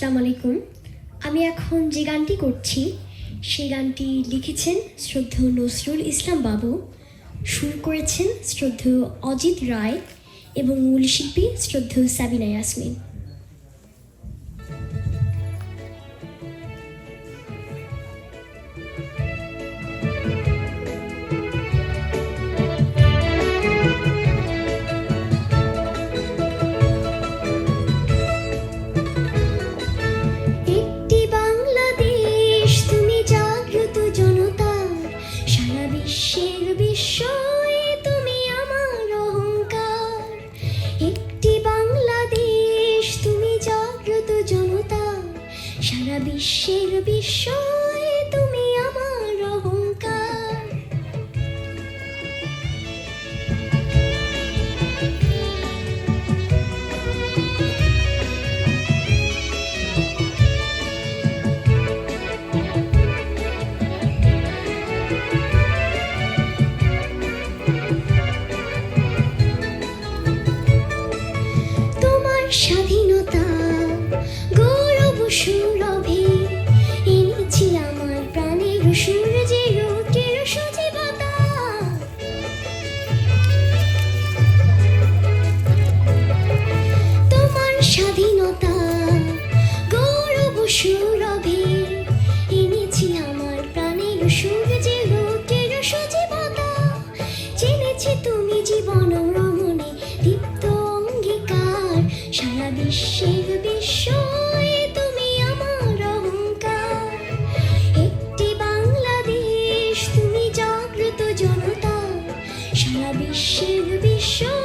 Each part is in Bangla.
আসসালামু আলাইকুম। আমি এখন যে গানটি করছি, সেই গানটি লিখেছেন শ্রদ্ধেয় নজরুল ইসলাম বাবু, সুর করেছেন শ্রদ্ধেয় অজিত রায় এবং মূল শিল্পী শ্রদ্ধেয় সাবিনা ইয়াসমিন। সারা বিশ্বের বিস্ময়ে তুমি আমার অহংকার। তোমার স্বাধীনতা সৌরভে এনেছি আমার প্রাণের সূর্যে রোটের সজীবতা। তোমার স্বাধীনতা গৌরব আমার প্রাণের সূর্যে রোটের সজীবতা। তুমি জীবন রমণী দীপ্ত অঙ্গীকার। সারা বিশ্বের বিশ্বের বিস্ময়ে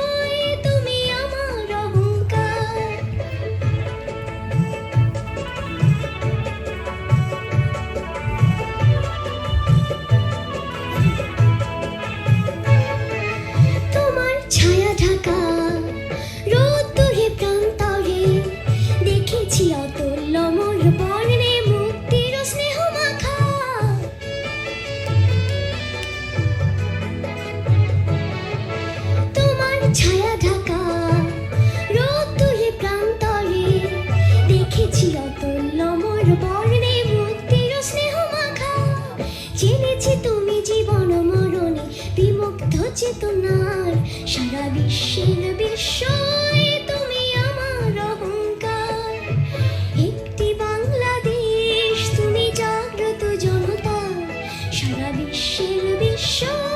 বর্ণে মুক্তির স্নেহ মাখা। জেনেছি তুমি জীবন মরণে বিমুগ্ধ চেতনার। সারা বিশ্বের বিস্ময়ে তুমি আমার অহংকার। একটি বাংলাদেশ, তুমি জাগ্রত জনতা। সারা বিশ্বের বিস্ময়ে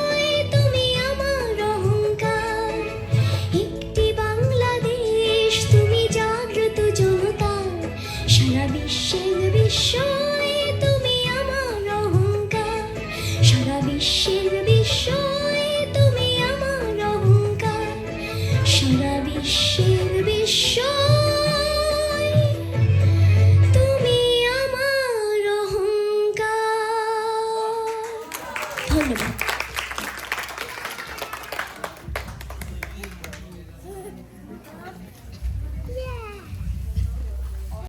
বিশ্বের বিষয় তুমি আমার অহংকার। সারা বিশ্বের